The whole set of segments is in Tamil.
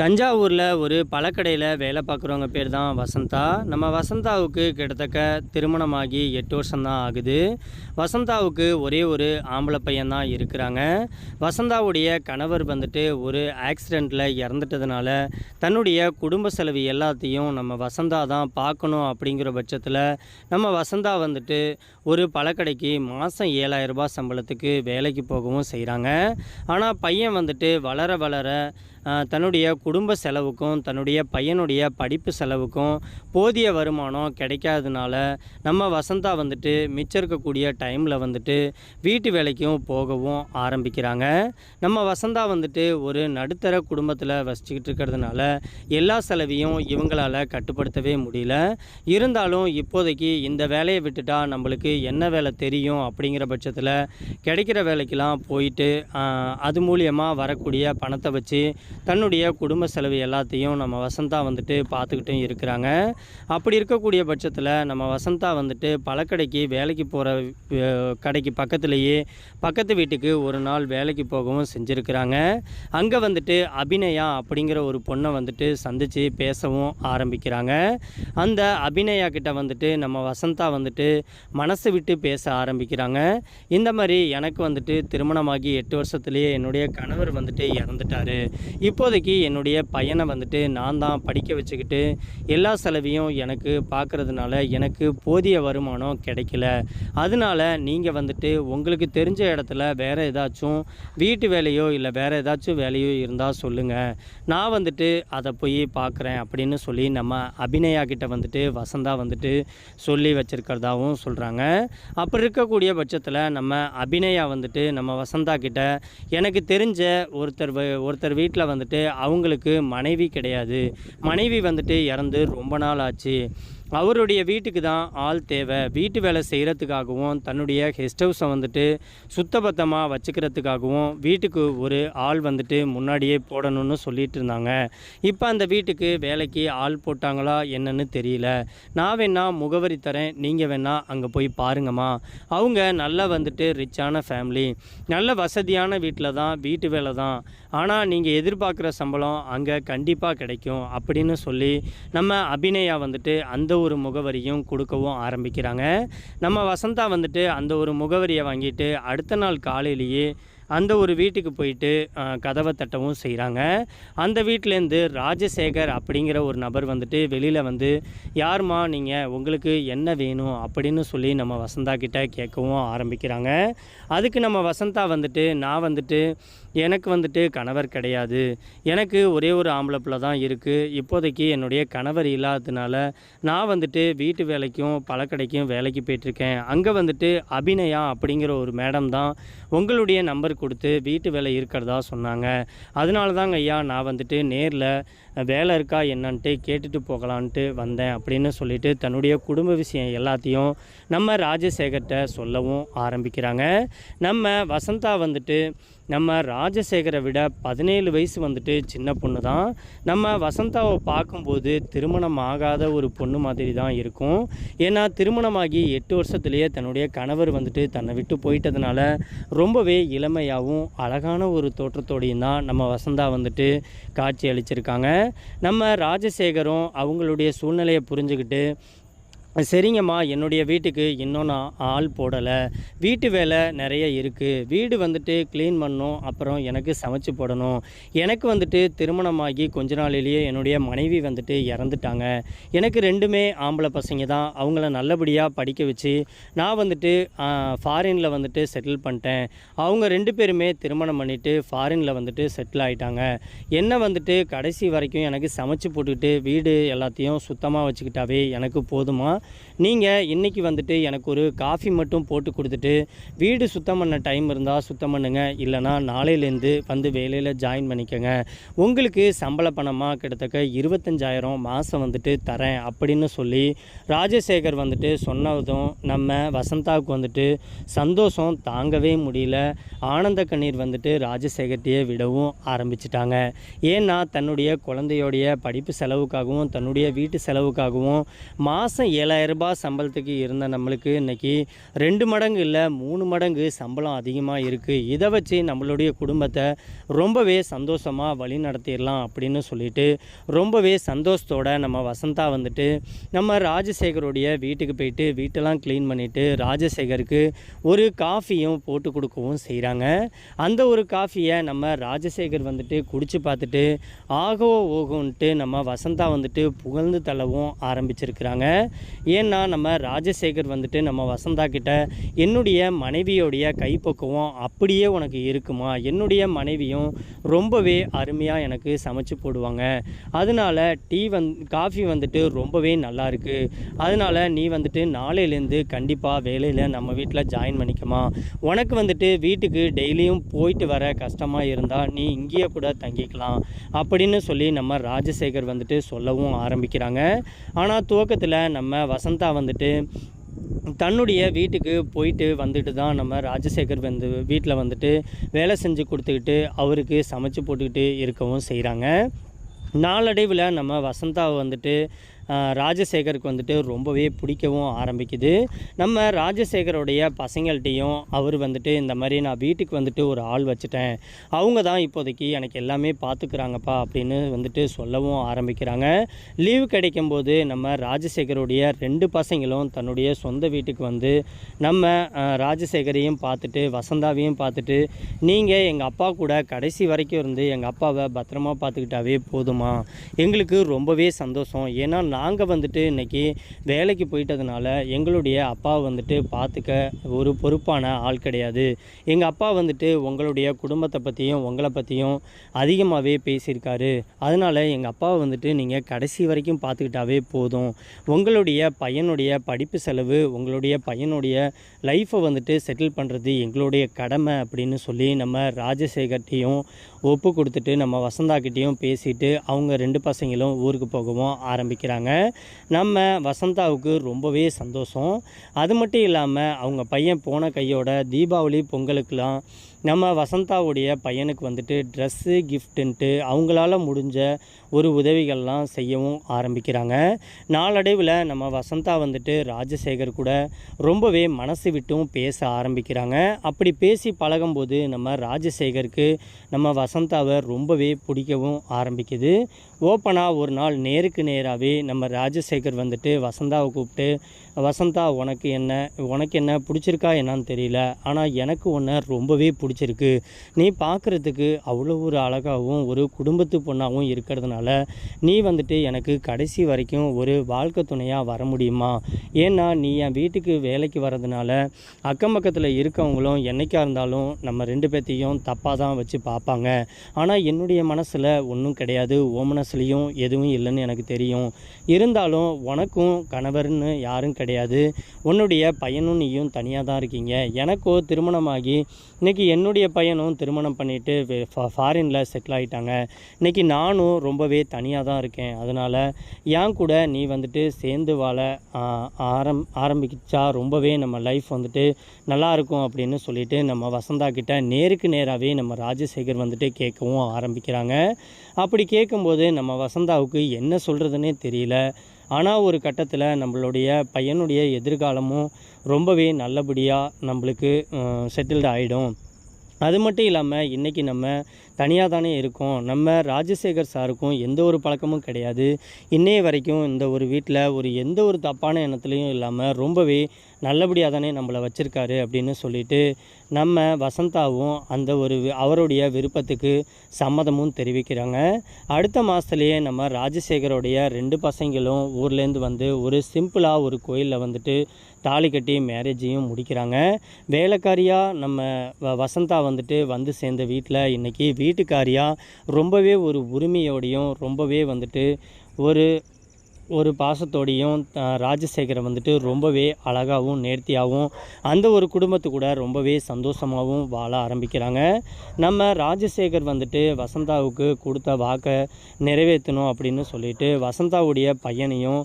தஞ்சாவூரில் ஒரு பழக்கடையில் வேலை பார்க்குறவங்க பேர் தான் வசந்தா. நம்ம வசந்தாவுக்கு கிட்டத்தக்க திருமணமாகி எட்டு வருஷம்தான் ஆகுது. வசந்தாவுக்கு ஒரே ஒரு ஆம்பளை பையன் தான் இருக்கிறாங்க. வசந்தாவுடைய கணவர் வந்துட்டு ஒரு ஆக்சிடெண்ட்டில் இறந்துட்டதுனால தன்னுடைய குடும்ப செலவு எல்லாத்தையும் நம்ம வசந்தா தான் பார்க்கணும் அப்படிங்கிற பட்சத்தில் நம்ம வசந்தா வந்துட்டு ஒரு பழக்கடைக்கு மாதம் ஏழாயிரரூபா சம்பளத்துக்கு வேலைக்கு போகவும் செய்கிறாங்க ஆனால் பையன் வந்துட்டு வளர வளர தன்னுடைய குடும்ப செலவுக்கும் தன்னுடைய பையனுடைய படிப்பு செலவுக்கும் போதிய வருமானம் கிடைக்காதனால நம்ம வசந்தா வந்துட்டு மிச்சம் இருக்கக்கூடிய டைமில் வந்துட்டு வீட்டு வேலைக்கும் போகவும் ஆரம்பிக்கிறாங்க. நம்ம வசந்தா வந்துட்டு ஒரு நடுத்தர குடும்பத்தில் வசிச்சுக்கிட்டு இருக்கிறதுனால எல்லா செலவையும் இவங்களால் கட்டுப்படுத்தவே முடியல. இருந்தாலும் இப்போதைக்கு இந்த வேலையை விட்டுட்டா நம்மளுக்கு என்ன வேலை தெரியும் அப்படிங்கிற பட்சத்தில் கிடைக்கிற வேலைக்கெல்லாம் போயிட்டு அது மூலியமாக வரக்கூடிய பணத்தை வச்சு தன்னுடைய குடும்ப செலவு எல்லாத்தையும் நம்ம வசந்தா வந்துட்டு பார்த்துக்கிட்டும் இருக்கிறாங்க. அப்படி இருக்கக்கூடிய பட்சத்தில் நம்ம வசந்தா வந்துட்டு பழக்கடைக்கு வேலைக்கு போகிற கடைக்கு பக்கத்துலேயே பக்கத்து வீட்டுக்கு ஒரு நாள் வேலைக்கு போகவும் செஞ்சுருக்கிறாங்க. அங்கே வந்துட்டு அபிநயா அப்படிங்கிற ஒரு பொண்ணை வந்துட்டு சந்தித்து பேசவும் ஆரம்பிக்கிறாங்க. அந்த அபிநயா கிட்ட வந்துட்டு நம்ம வசந்தா வந்துட்டு மனசை விட்டு பேச ஆரம்பிக்கிறாங்க. இந்த மாதிரி எனக்கு வந்துட்டு திருமணமாகி எட்டு வருஷத்துலேயே என்னுடைய கணவர் வந்துட்டு இறந்துட்டாரு. இப்போதைக்கு என்னுடைய பையனை வந்துட்டு நான் தான் படிக்க வச்சுக்கிட்டு எல்லா செலவையும் எனக்கு பார்க்கறதுனால எனக்கு போதிய வருமானம் கிடைக்கல. அதனால நீங்கள் வந்துட்டு உங்களுக்கு தெரிஞ்ச இடத்துல வேறு ஏதாச்சும் வீட்டு வேலையோ இல்லை வேறு ஏதாச்சும் வேலையோ இருந்தால் சொல்லுங்கள் நான் வந்துட்டு அதை போய் பார்க்குறேன் அப்படின்னு சொல்லி நம்ம அபிநயா கிட்ட வந்துட்டு வசந்தா வந்துட்டு சொல்லி வச்சிருக்கிறதாவும் சொல்கிறாங்க அப்படி இருக்கக்கூடிய பட்சத்தில் நம்ம அபிநயா வந்துட்டு நம்ம வசந்தா கிட்ட எனக்கு தெரிஞ்ச ஒருத்தர் ஒருத்தர் வீட்டில் வந்துட்டு அவங்களுக்கு மனைவி கிடையாது. மனைவி வந்துட்டு இறந்து ரொம்ப நாள் ஆச்சு. அவருடைய வீட்டுக்கு தான் ஆள் தேவை. வீட்டு வேலை செய்கிறதுக்காகவும் தன்னுடைய கெஸ்ட் ஹவுஸை வந்துட்டு சுத்தபத்தமாக வச்சுக்கிறதுக்காகவும் வீட்டுக்கு ஒரு ஆள் வந்துட்டு முன்னாடியே போடணும்னு சொல்லிட்டு இருந்தாங்க. இப்போ அந்த வீட்டுக்கு வேலைக்கு ஆள் போட்டாங்களா என்னன்னு தெரியல. நான் வேணால் முகவரி தரேன். நீங்கள் வேணால் அங்கே போய் பாருங்கம்மா. அவங்க நல்லா வந்துட்டு ரிச்சான ஃபேமிலி நல்ல வசதியான வீட்டில் தான் வீட்டு வேலை தான். ஆனால் நீங்கள் எதிர்பார்க்குற சம்பளம் அங்கே கண்டிப்பாக கிடைக்கும் அப்படின்னு சொல்லி நம்ம அபிநயா வந்துட்டு அந்த ஒரு முகவரியும் கொடுக்கவும் ஆரம்பிக்கிறாங்க. நம்ம வசந்தா வந்துட்டு அந்த ஒரு முகவரியை வாங்கிட்டு அடுத்த நாள் காலையிலேயே அந்த ஒரு வீட்டுக்கு போயிட்டு கதவை தட்டவும் செய்கிறாங்க அந்த வீட்டிலேருந்து ராஜசேகர் அப்படிங்கிற ஒரு நபர் வந்துட்டு வெளியில் வந்து யாரும்மா நீங்கள் உங்களுக்கு என்ன வேணும்? அப்படின்னு சொல்லி நம்ம வசந்தா கிட்ட கேட்கவும் ஆரம்பிக்கிறாங்க. அதுக்கு நம்ம வசந்தா வந்துட்டு நான் வந்துட்டு எனக்கு வந்துட்டு கணவர் கிடையாது. எனக்கு ஒரே ஒரு ஆம்பளை பிள்ளை தான் இருக்குது இப்போதைக்கு என்னுடைய கணவர் இல்லாததுனால நான் வந்துட்டு வீட்டு வேலைக்கும் பழக்கடைக்கும் வேலைக்கு போயிட்டுருக்கேன். அங்கே வந்துட்டு அபிநயா அப்படிங்கிற ஒரு மேடம் தான் உங்களுடைய நம்பர் கொடுத்து வீட்டு வேலை இருக்கிறதா சொன்னாங்க. அதனால தாங்க ஐயா நான் வந்துட்டு நேரில் வேலை இருக்கா என்னன்ட்டு கேட்டுட்டு போகலான்ட்டு வந்தேன் அப்படின்னு சொல்லிட்டு தன்னுடைய குடும்ப விஷயம் எல்லாத்தையும் நம்ம ராஜசேகர்கிட்ட சொல்லவும் ஆரம்பிக்கிறாங்க. நம்ம வசந்தா வந்துட்டு நம்ம ராஜசேகரை விட பதினேழு வயசு வந்துட்டு சின்ன பொண்ணு தான் நம்ம வசந்தாவை பார்க்கும்போது திருமணம் ஆகாத ஒரு பொண்ணு மாதிரி தான் இருக்கும். ஏன்னா திருமணமாகி எட்டு வருஷத்துலேயே தன்னுடைய கணவர் வந்துட்டு தன்னை விட்டு போயிட்டதுனால ரொம்பவே இளமையாகவும் அழகான ஒரு தோற்றத்தோடையும் தான் நம்ம வசந்தா வந்துட்டு காட்சி அளிச்சிருக்காங்க. நம்ம ராஜசேகரும் அவங்களுடைய சூழ்நிலையை புரிஞ்சுக்கிட்டு சரிங்கம்மா. என்னுடைய வீட்டுக்கு இன்னும் நான் ஆள் போடலை. வீட்டு வேலை நிறைய இருக்குது வீடு வந்துட்டு க்ளீன் பண்ணணும். அப்புறம் எனக்கு சமைச்சு போடணும். எனக்கு வந்துட்டு திருமணமாகி கொஞ்ச நாளிலேயே என்னுடைய மனைவி வந்துட்டு இறந்துட்டாங்க. எனக்கு ரெண்டுமே ஆம்பளை பசங்க தான். அவங்கள நல்லபடியாக படிக்க வச்சு நான் வந்துட்டு ஃபாரினில் வந்துட்டு செட்டில் பண்ணிட்டேன். அவங்க ரெண்டு பேருமே திருமணம் பண்ணிவிட்டு ஃபாரினில் வந்துட்டு செட்டில் ஆகிட்டாங்க என்ன வந்துட்டு கடைசி வரைக்கும் எனக்கு சமைச்சு போட்டுக்கிட்டு வீடு எல்லாத்தையும் சுத்தமாக வச்சுக்கிட்டாவே எனக்கு போதுமா? நீங்கள் இன்றைக்கி வந்துட்டு எனக்கு ஒரு காஃபி மட்டும் போட்டு கொடுத்துட்டு வீடு சுத்தம் பண்ண டைம் இருந்தால் சுத்தம் பண்ணுங்க. இல்லைனா நாளையிலேருந்து வந்து வேலையில் ஜாயின் பண்ணிக்கோங்க. உங்களுக்கு சம்பள பணமாக கிட்டத்தக்க இருபத்தஞ்சாயிரம் மாதம் வந்துட்டு தரேன் அப்படின்னு சொல்லி ராஜசேகர் வந்துட்டு சொன்னதும் நம்ம வசந்தாவுக்கு வந்துட்டு சந்தோஷம் தாங்கவே முடியல. ஆனந்த கண்ணீர் வந்துட்டு ராஜசேகர்கிட்டயே விடவும் ஆரம்பிச்சிட்டாங்க. ஏன்னா தன்னுடைய குழந்தையோடைய படிப்பு செலவுக்காகவும் தன்னுடைய வீட்டு செலவுக்காகவும் மாதம் ஏழை ரூபாய் சம்பளத்துக்கு இருந்த நம்மளுக்கு இன்றைக்கி ரெண்டு மடங்கு இல்லை மூணு மடங்கு சம்பளம் அதிகமாக இருக்குது இதை வச்சு நம்மளுடைய குடும்பத்தை ரொம்பவே சந்தோஷமாக வழி நடத்திடலாம் அப்படின்னு சொல்லிட்டு ரொம்பவே சந்தோஷத்தோட நம்ம வசந்தா வந்துட்டு நம்ம ராஜசேகருடைய வீட்டுக்கு போயிட்டு வீட்டெல்லாம் க்ளீன் பண்ணிவிட்டு ராஜசேகருக்கு ஒரு காஃபியும் போட்டு கொடுக்கவும் செய்கிறாங்க அந்த ஒரு காஃபியை நம்ம ராஜசேகர் வந்துட்டு குடிச்சு பார்த்துட்டு ஆகோ ஓகோன்ட்டு நம்ம வசந்தா வந்துட்டு புகழ்ந்து தள்ளவும் ஆரம்பிச்சிருக்கிறாங்க. ஏன்னா நம்ம ராஜசேகர் வந்துட்டு நம்ம வசந்தா கிட்ட என்னுடைய மனைவியோடைய கைப்பக்குவம் அப்படியே உனக்கு இருக்குமா? என்னுடைய மனைவியும் ரொம்பவே அருமையாக எனக்கு சமைச்சு போடுவாங்க. அதனால டீ வந் காஃபி வந்துட்டு ரொம்பவே நல்லா இருக்குது அதனால நீ வந்துட்டு நாளையிலேருந்து கண்டிப்பாக வேலையில் நம்ம வீட்டில் ஜாயின் பண்ணிக்கமா. உனக்கு வந்துட்டு வீட்டுக்கு டெய்லியும் போயிட்டு வர கஷ்டமாக இருந்தால் நீ இங்கேயே கூட தங்கிக்கலாம் அப்படின்னு சொல்லி நம்ம ராஜசேகர் வந்துட்டு சொல்லவும் ஆரம்பிக்கிறாங்க. ஆனால் துவக்கத்தில் நம்ம வசந்தா வந்துட்டு தன்னுடைய வீட்டுக்கு போயிட்டு வந்துட்டு தான் நம்ம ராஜசேகர் வந்து வீட்டில் வந்துட்டு வேலை செஞ்சு கொடுத்துக்கிட்டு அவருக்கு சமைச்சு போட்டுக்கிட்டு இருக்கவும் செய்கிறாங்க நாளடைவில் நம்ம வசந்தாவை வந்துட்டு ராஜசேகருக்கு வந்துட்டு ரொம்பவே பிடிக்கவும் ஆரம்பிக்குது. நம்ம ராஜசேகருடைய பசங்கள்கிட்டையும் அவர் வந்துட்டு இந்த மாதிரி நான் வீட்டுக்கு வந்துட்டு ஒரு ஆள் வச்சுட்டேன். அவங்க தான் இப்போதைக்கு எனக்கு எல்லாமே பார்த்துக்கிறாங்கப்பா அப்படின்னு வந்துட்டு சொல்லவும் ஆரம்பிக்கிறாங்க. லீவு கிடைக்கும்போது நம்ம ராஜசேகருடைய ரெண்டு பசங்களும் தன்னுடைய சொந்த வீட்டுக்கு வந்து நம்ம ராஜசேகரையும் பார்த்துட்டு வசந்தாவையும் பார்த்துட்டு நீங்கள் எங்கள் அப்பா கூட கடைசி வரைக்கும் இருந்து எங்கள் அப்பாவை பத்திரமா பார்த்துக்கிட்டாவே போதுமா? எங்களுக்கு ரொம்பவே சந்தோஷம். ஏன்னா நாங்கள் வந்துட்டு இன்றைக்கி வேலைக்கு போயிட்டதுனால எங்களுடைய அப்பாவை வந்துட்டு பார்த்துக்க ஒரு பொறுப்பான ஆள் கிடையாது. எங்கள் அப்பா வந்துட்டு உங்களுடைய குடும்பத்தை பற்றியும் உங்களை பற்றியும் அதிகமாகவே பேசியிருக்காரு. அதனால் எங்கள் அப்பாவை வந்துட்டு நீங்கள் கடைசி வரைக்கும் பார்த்துக்கிட்டாவே போதும். உங்களுடைய பையனுடைய படிப்பு செலவு உங்களுடைய பையனுடைய லைஃப்பை வந்துட்டு செட்டில் பண்ணுறது எங்களுடைய கடமை அப்படின்னு சொல்லி நம்ம ராஜசேகர்கிட்டையும் ஒப்பு கொடுத்துட்டு நம்ம வசந்தாக்கிட்டேயும் பேசிட்டு அவங்க ரெண்டு பசங்களும் ஊருக்கு போகவும் ஆரம்பிக்கிறாங்க. நம்ம வசந்தாவுக்கு ரொம்பவே சந்தோஷம். அது மட்டும் இல்லாமல் அவங்க பையன் போன கையோட தீபாவளி பொங்கலுக்கெலாம் நம்ம வசந்தாவுடைய பையனுக்கு வந்துட்டு ட்ரெஸ்ஸு கிஃப்ட்டுன்ட்டு அவங்களால முடிஞ்ச ஒரு உதவிகள்லாம் செய்யவும் ஆரம்பிக்கிறாங்க. நாளடைவில் நம்ம வசந்தா வந்துட்டு ராஜசேகர் கூட ரொம்பவே மனசு விட்டும் பேச ஆரம்பிக்கிறாங்க. அப்படி பேசி பழகும்போது நம்ம ராஜசேகருக்கு நம்ம வசந்தாவை ரொம்பவே பிடிக்கவும் ஆரம்பிக்குது. ஓப்பனாக ஒரு நாள் நேருக்கு நேராகவே நம்ம ராஜசேகர் வந்துட்டு வசந்தாவை கூப்பிட்டு வசந்தா உனக்கு என்ன உனக்கு என்ன பிடிச்சிருக்கா என்னன்னு தெரியல. ஆனால் எனக்கு ஒன்று ரொம்பவே பிடிச்சிருக்கு. நீ பார்க்குறதுக்கு அவ்வளோ ஒரு அழகாகவும் ஒரு குடும்பத்து பொண்ணாகவும் இருக்கிறதுனால நீ வந்துட்டு எனக்கு கடைசி வரைக்கும் ஒரு வாழ்க்கை துணையாக வர முடியுமா? ஏன்னா நீ என் வீட்டுக்கு வேலைக்கு வர்றதுனால அக்கம் பக்கத்தில் இருக்கவங்களும் என்றைக்காக இருந்தாலும் நம்ம ரெண்டு பேர்த்தையும் தப்பாக தான் வச்சு பார்ப்பாங்க ஆனால் என்னுடைய மனசில் ஒன்றும் கிடையாது. ஓ மனசுலேயும் எதுவும் இல்லைன்னு எனக்கு தெரியும். இருந்தாலும் உனக்கும் கணவர்னு யாரும் கிடையாது. உன்னுடைய பையனும் நீயும் தனியாக தான் இருக்கீங்க. எனக்கோ திருமணமாகி இன்னைக்கு என்னுடைய பையனும் திருமணம் பண்ணிட்டு ஃபாரினில் செட்டில் ஆகிட்டாங்க இன்னைக்கு நானும் ரொம்பவே தனியாக தான் இருக்கேன். அதனால் என் கூட நீ வந்துட்டு சேர்ந்து வாழ ஆரம் ஆரம்பிச்சா ரொம்பவே நம்ம லைஃப் வந்துட்டு நல்லா இருக்கும் அப்படின்னு சொல்லிட்டு நம்ம வசந்தா கிட்ட நேருக்கு நேராகவே நம்ம ராஜசேகர் வந்துட்டு கேட்கவும் ஆரம்பிக்கிறாங்க. அப்படி கேட்கும்போது நம்ம வசந்தாவுக்கு என்ன சொல்கிறதுனே தெரியல. ஆனால் ஒரு கட்டத்தில் நம்மளுடைய பையனுடைய எதிர்காலமும் ரொம்பவே நல்லபடியாக நம்மளுக்கு செட்டில்டு ஆகிடும் அது மட்டும் இல்லாமல் இன்றைக்கி நம்ம தனியாக தானே இருக்கோம். நம்ம ராஜசேகர் சாருக்கும் எந்த ஒரு பழக்கமும் கிடையாது. இன்னைய வரைக்கும் இந்த ஒரு வீட்டில் ஒரு எந்த ஒரு தப்பான எண்ணத்துலையும் இல்லாமல் ரொம்பவே நல்லபடியாக தானே நம்மளை வச்சுருக்காரு அப்படின்னு சொல்லிட்டு நம்ம வசந்தாவும் அந்த ஒரு அவருடைய விருப்பத்துக்கு சம்மதமும் தெரிவிக்கிறாங்க. அடுத்த மாதத்துலேயே நம்ம ராஜசேகரோடைய ரெண்டு பசங்களும் ஊர்லேருந்து வந்து ஒரு சிம்பிளாக ஒரு கோயிலில் வந்துட்டு தாலி கட்டி மேரேஜையும் முடிக்கிறாங்க. வேலைக்காரியாக நம்ம வ- வசந்தா வந்துட்டு வந்து சேர்ந்த வீட்டில் இன்றைக்கி வீட்டுக்காரியாக ரொம்பவே ஒரு உரிமையோடையும் ரொம்பவே வந்துட்டு ஒரு ஒரு பாசத்தோடையும் ராஜசேகரை வந்துட்டு ரொம்பவே அழகாகவும் நேர்த்தியாகவும் அந்த ஒரு குடும்பத்து கூட ரொம்பவே சந்தோஷமாகவும் வாழ ஆரம்பிக்கிறாங்க. நம்ம ராஜசேகர் வந்துட்டு வசந்தாவுக்கு கொடுத்த வாக்கை நிறைவேற்றணும் அப்படின்னு சொல்லிட்டு வசந்தாவுடைய பையனையும்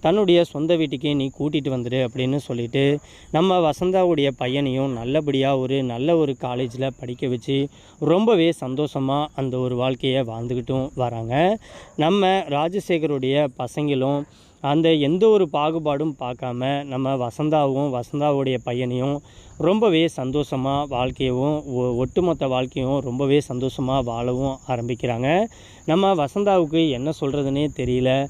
தன்னுடைய சொந்த வீட்டுக்கே நீ கூட்டிகிட்டு வந்துடு அப்படின்னு சொல்லிட்டு நம்ம வசந்தாவுடைய பையனையும் நல்லபடியாக ஒரு நல்ல ஒரு காலேஜில் படிக்க வச்சு ரொம்பவே சந்தோஷமாக அந்த ஒரு வாழ்க்கையை வாழ்ந்துக்கிட்டும் வராங்க. நம்ம ராஜசேகருடைய பசங்களும் அந்த எந்த ஒரு பாகுபாடும் பார்க்காம நம்ம வசந்தாவும் வசந்தாவுடைய பையனையும் ரொம்பவே சந்தோஷமாக வாழ்க்கையவும் ஒ- ஒட்டுமொத்த வாழ்க்கையும் ரொம்பவே சந்தோஷமாக வாழவும் ஆரம்பிக்கிறாங்க. நம்ம வசந்தாவுக்கு என்ன சொல்கிறதுனே தெரியல.